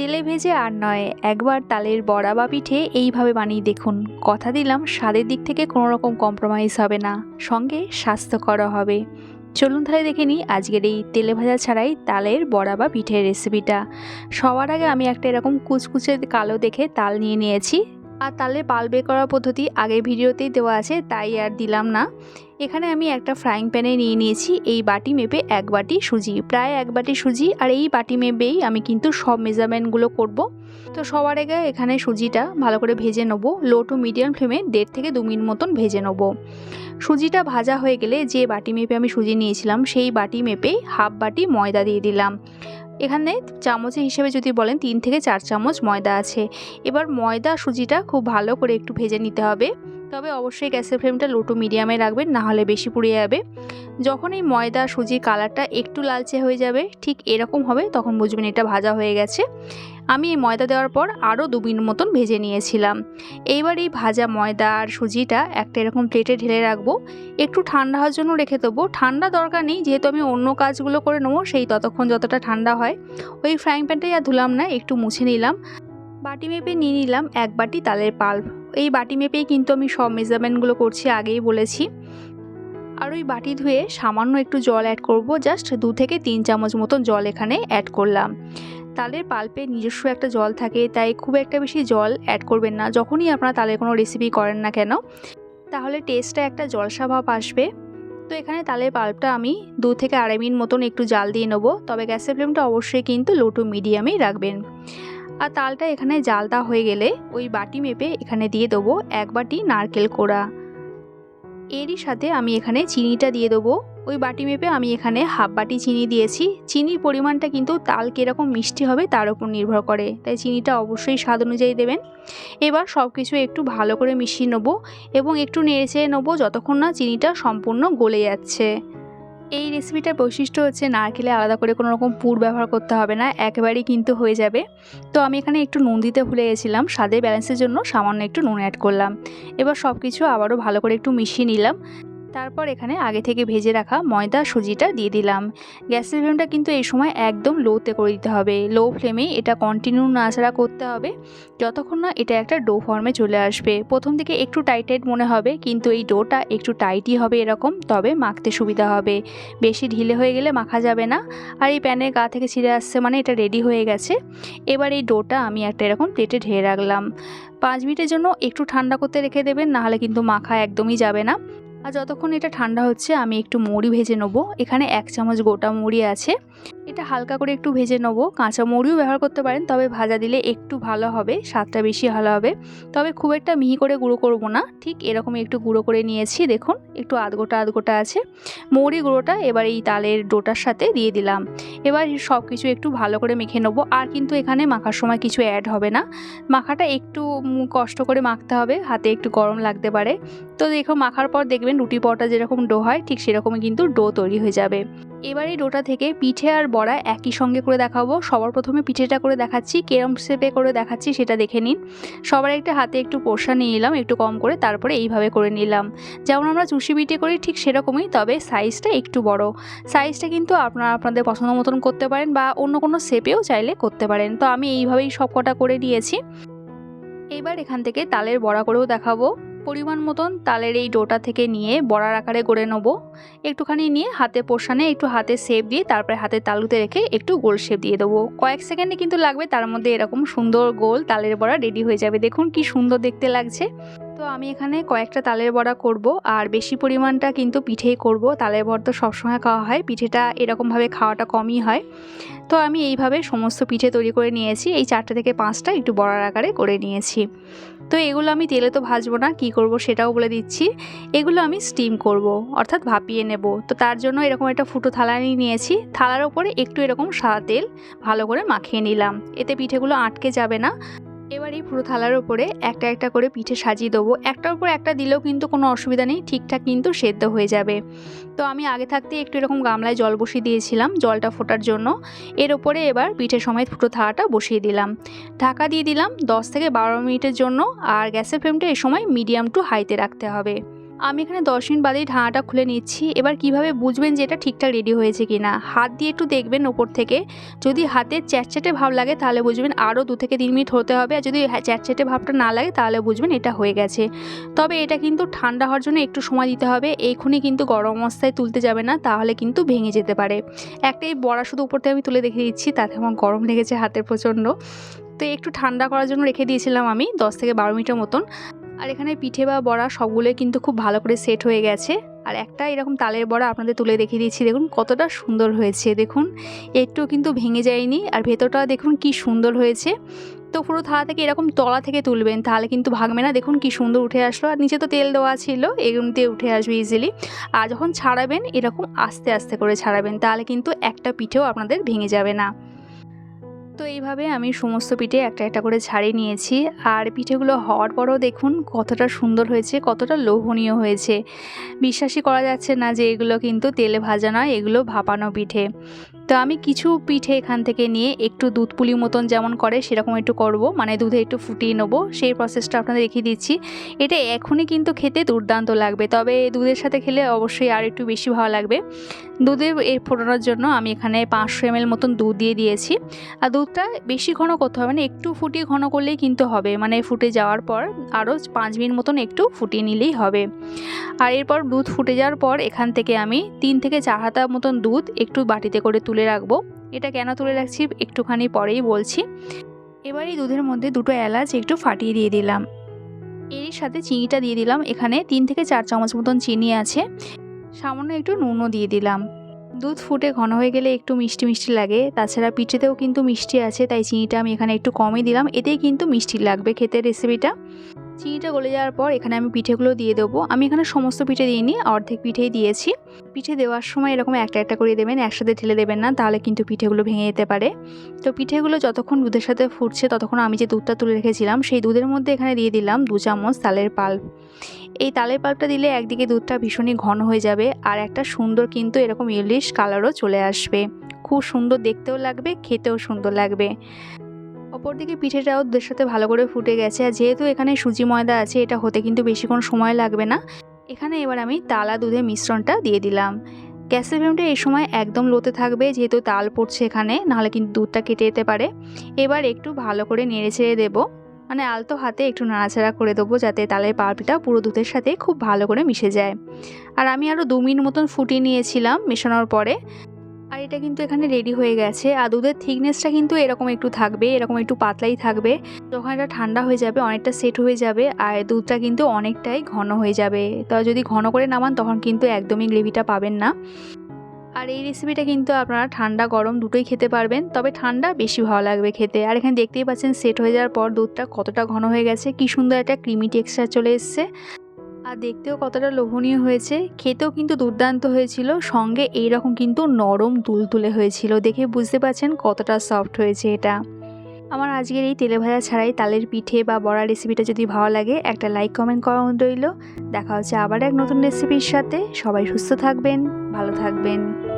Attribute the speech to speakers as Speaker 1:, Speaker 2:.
Speaker 1: তেলে ভেজে আর নয়, একবার তালের বড়া বা পিঠে এইভাবে বানিয়ে দেখুন। কথা দিলাম, স্বাদের দিক থেকে কোনো রকম কম্প্রোমাইজ হবে না। সঙ্গে স্বাস্থ্যকরও হবে। চলুন তাহলে দেখে নিই আজকের এই তেলে ভাজা ছাড়াই তালের বড়া বা পিঠের রেসিপিটা সবার আগে আমি একটা এরকম কুচকুচে কালো দেখে তাল নিয়ে নিয়েছি। আর তালের পাল বের করার পদ্ধতি আগের ভিডিওতেই দেওয়া আছে, তাই আর দিলাম না। এখানে আমি একটা ফ্রাইং প্যানে নিয়ে নিয়েছি, এই বাটি মেপে এক বাটি সুজি, প্রায় এক বাটি সুজি, আর এই বাটি মেপেই আমি কিন্তু সব মেজারমেন্টগুলো করব। তো সবার আগে এখানে সুজিটা ভালো করে ভেজে নেব লো টু মিডিয়াম ফ্লেমে দেড় থেকে দু মিনিট মতন ভেজে নেব। সুজিটা ভাজা হয়ে গেলে যে বাটি মেপে আমি সুজি নিয়েছিলাম, সেই বাটি মেপেই হাফ বাটি ময়দা দিয়ে দিলাম। এখানে চামচের হিসেবে যদি বলেন তিন থেকে চার চামচ ময়দা আছে। এবার ময়দা সুজিটা খুব ভালো করে একটু ভেজে নিতে হবে। তবে অবশ্যই গ্যাসের ফ্লেমটা লো টু মিডিয়ামে রাখবেন না হলে বেশি পুড়ে যাবে। যখন এই ময়দা, সুজির কালারটা একটু লালচে হয়ে যাবে, ঠিক এরকম হবে, তখন বুঝবেন এটা ভাজা হয়ে গেছে। আমি এই ময়দা দেওয়ার পর আরও দু মিনিট মতন ভেজে নিয়েছিলাম। এইবার এই ভাজা ময়দা আর সুজিটা একটা এরকম প্লেটে ঢেলে রাখব। একটু ঠান্ডা হওয়ার জন্য রেখে দেবো। ঠান্ডা দরকার নেই, যেহেতু আমি অন্য কাজগুলো করে নেব, সেই ততক্ষণ যতটা ঠান্ডা হয়, ওই ফ্রাইং প্যানটাই আর ধুলাম না, একটু মুছে নিলাম। বাটি মেপে নিয়ে নিলাম এক বাটি তালের পাল্প। এই বাটি মেপেই কিন্তু আমি সব মেজারমেন্টগুলো করছি, আগেই বলেছি। আর ওই বাটি ধুয়ে সামান্য একটু জল অ্যাড করব জাস্ট দু থেকে তিন চামচ মতন জল এখানে অ্যাড করলাম। তালের পাল্পে নিজস্ব একটা জল থাকে, তাই খুব একটা বেশি জল অ্যাড করবেন না, যখনই আপনারা তালের কোনো রেসিপি করেন না কেন। তাহলে টেস্টটা একটা জলসা ভাব আসবে। তো এখানে তালের পাল্পটা আমি দু থেকে আড়াই মিনিট মতন একটু জাল দিয়ে নেব, তবে গ্যাসের ফ্লেমটা অবশ্যই কিন্তু লো টু মিডিয়ামেই রাখবেন। আর তালটা এখানে জালটা হয়ে গেলে ওই বাটি মেপে এখানে দিয়ে দেবো এক বাটি নারকেল কোড়া। এরই সাথে আমি এখানে চিনিটা দিয়ে দেবো। ওই বাটি মেপে আমি এখানে হাফ বাটি চিনি দিয়েছি। চিনির পরিমাণটা কিন্তু তাল কীরকম মিষ্টি হবে তার উপর নির্ভর করে, তাই চিনিটা অবশ্যই স্বাদ অনুযায়ী দেবেন। এবার সব কিছু একটু ভালো করে মিশিয়ে নেব এবং একটু নেড়ে চেড়ে নেব যতক্ষণ না চিনিটা সম্পূর্ণ গলে যাচ্ছে। এই রেসিপিটার বৈশিষ্ট্য হচ্ছে নারকেলে আলাদা করে কোনো রকম পুর ব্যবহার করতে হবে না, একেবারেই কিন্তু হয়ে যাবে। তো আমি এখানে একটু নুন দিতে ভুলে গেছিলাম, স্বাদের ব্যালেন্সের জন্য সামান্য একটু নুন অ্যাড করলাম। এবার সব কিছু আবারও ভালো করে একটু মিশিয়ে নিলাম। তারপর এখানে আগে থেকে ভেজে রাখা ময়দা সুজিটা দিয়ে দিলাম। গ্যাসের ফ্লেমটা কিন্তু এই সময় একদম লোতে করে দিতে হবে। লো ফ্লেমে এটা কন্টিনিউ নাড়াচাড়া করতে হবে। যতক্ষণ না এটা একটা ডো ফর্মে চলে আসবে। প্রথম দিকে একটু টাইট টাইট মনে হবে, কিন্তু এই ডোটা একটু টাইটই হবে এরকম, তবে মাখতে সুবিধা হবে। বেশি ঢিলে হয়ে গেলে মাখা যাবে না। আর এই প্যানের গা থেকে ছিঁড়ে আসছে মানে এটা রেডি হয়ে গেছে। এবার এই ডোটা আমি একটা এরকম প্লেটে ঢেয়ে রাখলাম। পাঁচ মিনিটের জন্য একটু ঠান্ডা করতে রেখে দেবেন, নাহলে কিন্তু মাখা একদমই যাবে না। আর যতক্ষণ এটা ঠান্ডা হচ্ছে, আমি একটু মুড়ি ভেজে নেব। এখানে এক চামচ গোটা মুড়ি আছে। এটা হালকা করে একটু ভেজে নেব। কাঁচা মুড়িও ব্যবহার করতে পারেন, তবে ভাজা দিলে একটু ভালো হবে, স্বাদটা বেশি ভালো হবে। তবে খুব একটা মিহি করে গুঁড়ো করব না, ঠিক এরকমই একটু গুঁড়ো করে নিয়েছি, দেখুন, একটু আধগোটা আধগোটা আছে। মৌরি গুঁড়োটা এবার এই তালের ডোটার সাথে দিয়ে দিলাম। এবার সব কিছু একটু ভালো করে মেখে নেব, আর কিন্তু এখানে মাখার সময় কিছু অ্যাড হবে না। মাখাটা একটু কষ্ট করে মাখতে হবে, হাতে একটু গরম লাগতে পারে। তো দেখো, মাখার পর দেখবেন রুটি পরোটা যেরকম ডো হয়, ঠিক সেরকমই কিন্তু ডো তৈরি হয়ে যাবে। এবার ডোটা থেকে পিঠে আর বড়া একই সঙ্গে করে দেখাবো। সবার প্রথমে পিঠেটা করে দেখাচ্ছি, কেরম শেপে করে দেখাচ্ছি, সেটা দেখে নিন। সবার একটা হাতে একটু পোষা নিয়ে নিলাম, একটু কম করে, তারপরে এইভাবে করে নিলাম। যেমন আমরা চুষি পিঠে করি ঠিক সেরকমই, তবে সাইজটা একটু বড়। সাইজটা কিন্তু আপনারা আপনাদের পছন্দ মতন করতে পারেন বা অন্য কোনো শেপেও চাইলে করতে পারেন। তো আমি এইভাবেই সব কটা করে নিয়েছি। এবার এখান থেকে তালের বড়া করেও দেখাবো। পরিমাণ মতন তালের এই ডোটা থেকে নিয়ে বড়ার আকারে গড়ে নেব। একটুখানি নিয়ে হাতে পোষানে একটু হাতে শেপ দিয়ে তারপরে হাতে তালুতে রেখে একটু গোল শেপ দিয়ে দেবো। কয়েক সেকেন্ডে কিন্তু লাগবে, তার মধ্যে এরকম সুন্দর গোল তালের বড়া রেডি হয়ে যাবে। দেখুন কি সুন্দর দেখতে লাগছে। তো আমি এখানে কয়েকটা তালের বড়া করব, আর বেশি পরিমাণটা কিন্তু পিঠেই করব। তালের বড়া তো সবসময় খাওয়া হয়, পিঠেটা এরকমভাবে খাওয়াটা কমই হয়। তো আমি এইভাবে সমস্ত পিঠে তৈরি করে নিয়েছি, এই চারটে থেকে পাঁচটা একটু বড়ার আকারে করে নিয়েছি। তো এগুলো আমি তেলে তো ভাজবো না, কি করব সেটাও বলে দিচ্ছি। এগুলো আমি স্টিম করব, অর্থাৎ ভাপিয়ে নেব। তো তার জন্য এরকম একটা ফুটো থালা নিয়ে নিয়েছি, থালার ওপরে একটু এরকম সাদা তেল ভালো করে মাখিয়ে নিলাম। এতে পিঠেগুলো আটকে যাবে না। এই পুরো থালার উপরে একটা একটা করে পিঠে সাজিয়ে দেবো। একটার উপর একটা দিলেও কিন্তু কোনো অসুবিধা নেই, ঠিকঠাক কিন্তু সেদ্ধ হয়ে যাবে। তো আমি আগে থাকতে একটু এরকম গামলায় জল বসিয়ে দিয়েছিলাম, জলটা ফোটার জন্য। এর উপরে এবার পিঠে সময় ফুটো থালাটা বসিয়ে দিলাম। ঢাকা দিয়ে দিলাম দশ থেকে বারো মিনিটের জন্য, আর গ্যাসের ফ্লেমটা এই সময় মিডিয়াম টু হাইতে রাখতে হবে। আমি এখানে দশ মিনিট বাদেই ঢাকাটা খুলে নিচ্ছি। এবার কীভাবে বুঝবেন যে এটা ঠিকঠাক রেডি হয়েছে কি না হাত দিয়ে একটু দেখবেন ওপর থেকে। যদি হাতে চ্যাটচ্যাটে ভাব লাগে তাহলে বুঝবেন আরও দু থেকে তিন মিনিট হতে হবে। আর যদি চ্যাটচ্যাটে ভাবটা না লাগে তাহলে বুঝবেন এটা হয়ে গেছে। তবে এটা কিন্তু ঠান্ডা হওয়ার জন্য একটু সময় দিতে হবে। এইখুনি কিন্তু গরম অবস্থায় তুলতে যাবে না, তাহলে কিন্তু ভেঙে যেতে পারে। একটাই বড়া শুধু উপর থেকে আমি তুলে দেখে দিচ্ছি, তাতে আমার গরম লেগেছে হাতে প্রচণ্ড। তো একটু ঠান্ডা করার জন্য রেখে দিয়েছিলাম আমি দশ থেকে বারো মিনিটের মতন। আর এখানে পিঠে বা বড়া সবগুলোই কিন্তু খুব ভালো করে সেট হয়ে গেছে। আর একটা এরকম তালের বড়া আপনাদের তুলে দেখিয়ে দিচ্ছি, দেখুন কতটা সুন্দর হয়েছে, দেখুন। একটু কিন্তু ভেঙে যায়নি, আর ভেতরটা দেখুন কি সুন্দর হয়েছে। তো পুরো থালা থেকে এরকম তলা থেকে তুলবেন, তাহলে কিন্তু ভাগবে না, দেখুন কি সুন্দর উঠে আসলো। আর নিচে তো তেল দেওয়া ছিল এগুলোতে উঠে আসবে ইজিলি আর যখন ছাড়াবেন, এরকম আস্তে আস্তে করে ছাড়াবেন, তাহলে কিন্তু একটা পিঠেও আপনাদের ভেঙে যাবে না। তো এইভাবে আমি সমস্ত পিঠে একটা একটা করে ছাড়িয়ে নিয়েছি। আর পিঠেগুলো হওয়ার পরও দেখুন কতটা সুন্দর হয়েছে, কতটা লোভনীয় হয়েছে। বিশ্বাসই করা যাচ্ছে না যে এগুলো কিন্তু তেলে ভাজা নয়, এগুলো ভাপানো পিঠে। তো আমি কিছু পিঠে এখান থেকে নিয়ে একটু দুধ পুলি মতন যেমন করে সেরকম একটু করব মানে দুধে একটু ফুটিয়ে নেব, সেই প্রসেসটা আপনাদের দেখিয়ে দিচ্ছি। এটা এখনই কিন্তু খেতে দুর্দান্ত লাগবে, তবে দুধের সাথে খেলে অবশ্যই আর একটু বেশি ভালো লাগবে। দুধে এ ফোটানোর জন্য আমি এখানে পাঁচশো এমএল মতন দুধ দিয়ে দিয়েছি। আর দুধটা বেশি ঘন করতে হবে না, একটু ফুটিয়ে ঘন করলেই কিন্তু হবে মানে ফুটে যাওয়ার পর আরও পাঁচ মিনিট মতন একটু ফুটিয়ে নিলেই হবে। আর এরপর দুধ ফুটে যাওয়ার পর এখান থেকে আমি তিন থেকে চার হাতা মতন দুধ একটু বাটিতে করে তুলে রাখব। এটা কেন তুলে রাখছি একটুখানি পরেই বলছি। এবার এই দুধের মধ্যে দুটো এলাচ একটু ফাটিয়ে দিয়ে দিলাম। এরই সাথে চিনিটা দিয়ে দিলাম। এখানে তিন থেকে চার চামচ মতন চিনি আছে। সামান্য একটু নুনও দিয়ে দিলাম। দুধ ফুটে ঘন হয়ে গেলে একটু মিষ্টি মিষ্টি লাগে। তাছাড়া পিঠেতেও কিন্তু মিষ্টি আছে, তাই চিনিটা আমি এখানে একটু কমই দিলাম। এতেই কিন্তু মিষ্টি লাগবে খেতে রেসিপিটা চিনিটা গলে যাওয়ার পর এখানে আমি পিঠেগুলো দিয়ে দেবো। আমি এখানে সমস্ত পিঠে দিইনি, অর্ধেক পিঠেই দিয়েছি। পিঠে দেওয়ার সময় এরকম একটা একটা করে দেবেন, একসাথে ঢেলে দেবেন না, তাহলে কিন্তু পিঠেগুলো ভেঙে যেতে পারে। তো পিঠেগুলো যতক্ষণ দুধের সাথে ফুটছে ততক্ষণ আমি যে দুধটা তুলে রেখেছিলাম, সেই দুধের মধ্যে এখানে দিয়ে দিলাম দু চামচ তালের পাল্প। এই তালের পাল্পটা দিলে একদিকে দুধটা ভীষণই ঘন হয়ে যাবে, আর একটা সুন্দর কিন্তু এরকম ইলিশ কালারও চলে আসবে। খুব সুন্দর দেখতেও লাগবে, খেতেও সুন্দর লাগবে। অপরদিকে পিঠেটাও দুধের সাথে ভালো করে ফুটে গেছে। আর যেহেতু এখানে সুজি ময়দা আছে, এটা হতে কিন্তু বেশিক্ষণ সময় লাগবে না। এখানে এবার আমি তালা দুধের মিশ্রণটা দিয়ে দিলাম। গ্যাসের ফ্লেমটা এই সময় একদম লোতে থাকবে, যেহেতু তাল পড়ছে এখানে, নাহলে কিন্তু দুধটা কেটে যেতে পারে। এবার একটু ভালো করে নেড়ে ছেড়ে দেবো। মানে আলতো হাতে একটু নাড়াচাড়া করে দেবো, যাতে তালের পাল্পটা পুরো দুধের সাথে খুব ভালো করে মিশে যায়। আর আমি আরও দু মিনিট মতন ফুটিয়ে নিয়েছিলাম মেশানোর পরে। এটা কিন্তু এখানে রেডি হয়ে গেছে। আর দুধের থিকনেসটা কিন্তু এরকম একটু থাকবে, এরকম একটু পাতলাই থাকবে। যখন এটা ঠান্ডা হয়ে যাবে, অনেকটা সেট হয়ে যাবে, আর দুধটা কিন্তু অনেকটাই ঘন হয়ে যাবে। তো যদি ঘন করে নামান, তখন কিন্তু একদমই গ্রেভিটা পাবেন না। আর এই রেসিপিটা কিন্তু আপনারা ঠান্ডা, গরম দুটোই খেতে পারবেন। তবে ঠান্ডা বেশি ভালো লাগবে খেতে। আর এখানে দেখতেই পাচ্ছেন সেট হয়ে যাওয়ার পর দুধটা কতটা ঘন হয়ে গেছে। কি সুন্দর একটা ক্রিমি টেক্সচার চলে এসছে। আর দেখতেও কতটা লোভনীয় হয়েছে। খেতেও কিন্তু দুর্দান্ত হয়েছিল। সঙ্গে এইরকম কিন্তু নরম তুলতুলে হয়েছিল দেখে বুঝতে পারছেন কতটা সফট হয়েছে এটা। আমার আজকের এই তেলে ভাজা ছাড়াই তালের পিঠে বা বড়া রেসিপিটা যদি ভালো লাগে, একটা লাইক কমেন্ট করা রইল। দেখা হচ্ছে আবার এক নতুন রেসিপির সাথে। সবাই সুস্থ থাকবেন, ভালো থাকবেন।